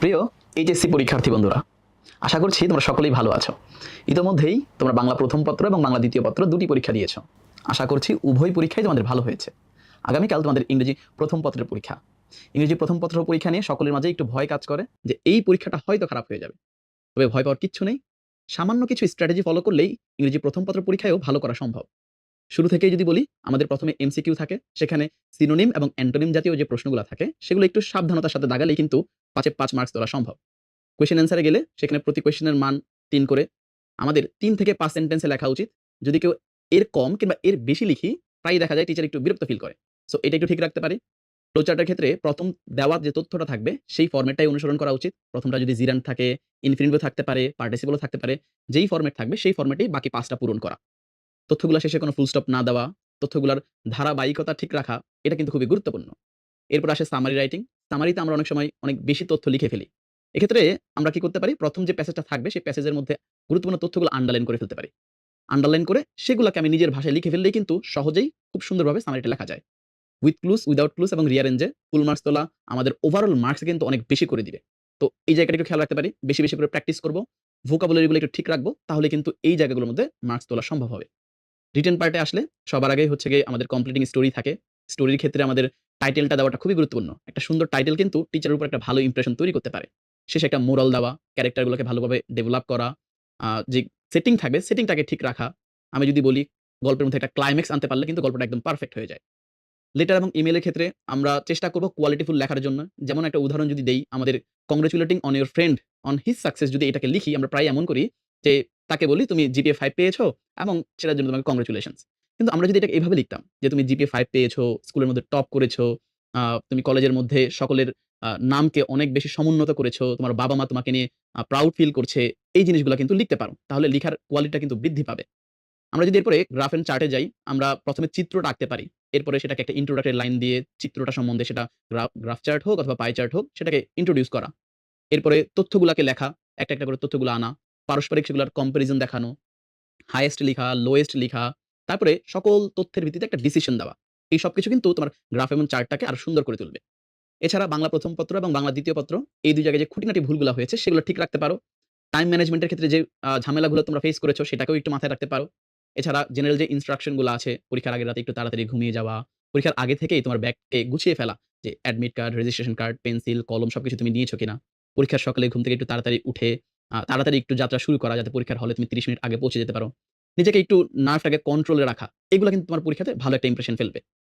প্রিয় এইচএসসি পরীক্ষার্থী বন্ধুরা, আশা করছি তোমরা সকলেই ভালো আছো। ইতোমধ্যেই তোমরা বাংলা প্রথম পত্র এবং বাংলা দ্বিতীয় পত্র দুটি পরীক্ষা দিয়েছ। আশা করছি উভয় পরীক্ষাই তোমাদের ভালো হয়েছে। আগামীকাল তোমাদের ইংরেজি প্রথম পত্রের পরীক্ষা। ইংরেজি প্রথম পত্র পরীক্ষা নিয়ে সকলের মাঝে একটু ভয় কাজ করে যে এই পরীক্ষাটা হয়তো খারাপ হয়ে যাবে। তবে ভয় পাওয়ার কিচ্ছু নেই। সামান্য কিছু স্ট্র্যাটেজি ফলো করলেই ইংরেজি প্রথম পত্র পরীক্ষায়ও ভালো করা সম্ভব। শুরু থেকেই যদি বলি, আমাদের প্রথমে এমসিকিউ থাকে, সেখানে সিনোনিম এবং অ্যান্টোনিম জাতীয় যে প্রশ্নগুলো থাকে, সেগুলো একটু সাবধানতার সাথে দাগালেই কিন্তু পাঁচে পাঁচ মার্কস তোলা সম্ভব। কোয়েশ্চেন অ্যান্সারে গেলে সেখানে প্রতি কোয়েশ্চেনের মান তিন করে। আমাদের তিন থেকে পাঁচ সেন্টেন্সে লেখা উচিত, যদি কেউ এর কম কিংবা এর বেশি লিখি প্রায় দেখা যায় টিচার একটু বিরক্ত ফিল করে। সো এটা একটু ঠিক রাখতে পারি। ফ্লোচার্টের ক্ষেত্রে প্রথম দেওয়া যে তথ্যটা থাকবে, সেই ফর্মেটটাই অনুসরণ করা উচিত। প্রথমটা যদি জিরান থাকে ইনফিনিটিভ থাকতে পারে পার্টিসিপলও থাকতে পারে, যেই ফর্মেট থাকবে, সেই ফর্মেটেই বাকি পাঁচটা পূরণ করা। তথ্যগুলো শেষে কোনো ফুল স্টপ না দেওয়া, তথ্যগুলোর ধারাবাহিকতা ঠিক রাখা, এটা কিন্তু খুবই গুরুত্বপূর্ণ। এরপর আসে সামারি রাইটিং সামারিতে আমরা অনেক সময় অনেক বেশি তথ্য লিখে ফেলি। এক্ষেত্রে আমরা কি করতে পারি? প্রথম যে প্যাসেজটা থাকবে, সেই প্যাসেজের মধ্যে গুরুত্বপূর্ণ তথ্যগুলো আন্ডারলাইন করে ফেলতে পারি। আন্ডারলাইন করে সেগুলোকে আমি নিজের ভাষায় লিখে ফেললেই কিন্তু সহজেই খুব সুন্দরভাবে সামারিটা লেখা যায়। উইথ ক্লুজ উইদাউট ক্লুজ এবং রিয়ারেঞ্জে ফুল মার্কস তোলা আমাদের ওভারঅল মার্কস কিন্তু অনেক বেশি করে দিবে। তো এই জায়গাটা একটু খেয়াল রাখতে পারি। বেশি বেশি করে প্র্যাকটিস করব। ভোকাবুলারিগুলো একটু ঠিক রাখব, তাহলে কিন্তু এই জায়গাগুলোর মধ্যে মার্কস তোলা সম্ভব হবে। রিটেন পার্টে আসলে সবার আগেই হচ্ছে গিয়ে আমাদের কমপ্লিটিং স্টোরি থাকে। স্টোরির ক্ষেত্রে আমাদের টাইটেলটা দেওয়াটা খুবই গুরুত্বপূর্ণ। একটা সুন্দর টাইটেল কিন্তু টিচারের উপর একটা ভালো ইমপ্রেশন তৈরি করতে পারে। শেষে একটা মোরাল দেওয়া ক্যারেক্টারগুলোকে ভালোভাবে ডেভেলপ করা যে সেটিং থাকবে সেটিংটাকে ঠিক রাখা। আমি যদি বলি, গল্পের মধ্যে একটা ক্লাইম্যাক্স আনতে পারলে কিন্তু গল্পটা একদম পারফেক্ট হয়ে যায়। লেটার এবং ইমেলের ক্ষেত্রে আমরা চেষ্টা করব কোয়ালিটিফুল লেখার জন্য। যেমন একটা উদাহরণ যদি দেই, আমাদের congratulating on your friend on his success যদি এটাকে লিখি, আমরা প্রায় এমন করি যে তাকে বলি তুমি জিপিএ ফাইভ পেয়েছ এবং সেটার জন্য তোমাকে কংগ্রেচুলেশনস কিন্তু আমরা যদি এটাকে এইভাবে লিখতাম যে তুমি জিপিএ ফাইভ পেয়েছ, স্কুলের মধ্যে টপ করেছ তুমি কলেজের মধ্যে সকলের নামকে অনেক বেশি সমুন্নত করেছ, তোমার বাবা মা তোমাকে নিয়ে প্রাউড ফিল করছে, এই জিনিসগুলো কিন্তু লিখতে পারো। তাহলে লেখার কোয়ালিটিটা কিন্তু বৃদ্ধি পাবে। আমরা যদি এরপরে গ্রাফ এন্ড চার্টে যাই, আমরা প্রথমে চিত্রটা আঁকতে পারি। এরপরে সেটাকে একটা ইন্ট্রোডাক্টরি লাইন দিয়ে চিত্রটা সম্বন্ধে সেটা গ্রাফ চার্ট হোক অথবা পাই চার্ট হোক, সেটাকে ইন্ট্রোডিউস করা। এরপরে তথ্যগুলাকে লেখা, একটা একটা করে তথ্যগুলো আনা পারস্পরিক সেগুলোর কম্পারিজন দেখানো হাইয়েস্ট লেখা লোয়েস্ট লেখা, তারপরে সকল তথ্যের ভিত্তিতে একটা ডিসিশন দেওয়া। এই সব কিছু কিন্তু তোমার গ্রাফ এবং চার্টটাকে আরও সুন্দর করে তুলবে। এছাড়া বাংলা প্রথম পত্র এবং বাংলা দ্বিতীয় পত্র, এই দুই জায়গায় যে খুঁটিনাটি ভুলগুলো হয়েছে সেগুলো ঠিক রাখতে পারো। টাইম ম্যানেজমেন্টের ক্ষেত্রে যে ঝামেলাগুলো তোমরা ফেস করেছ সেটাকেও একটু মাথায় রাখতে পারো। এছাড়া জেনারেল যে ইনস্ট্রাকশনগুলো আছে, পরীক্ষার আগের রাতে একটু তাড়াতাড়ি ঘুমিয়ে যাওয়া, পরীক্ষার আগে থেকেই তোমার ব্যাগকে গুছিয়ে ফেলা, যে admit card registration card pencil কলম সবকিছু তুমি নিয়েছো কিনা। পরীক্ষার সকালে ঘুম থেকে একটু তাড়াতাড়ি উঠে তাড়াতাড়ি একটু যাত্রা শুরু করা যাতে পরীক্ষার হলে তুমি তিরিশ মিনিট আগে পৌঁছে যেতে পারো। নিজেকে একটু নার্ভটাকে কন্ট্রোলে রাখা, এগুলো কিন্তু তোমার পরীক্ষাতে ভালো একটা ইম্প্রেশন ফেলবে।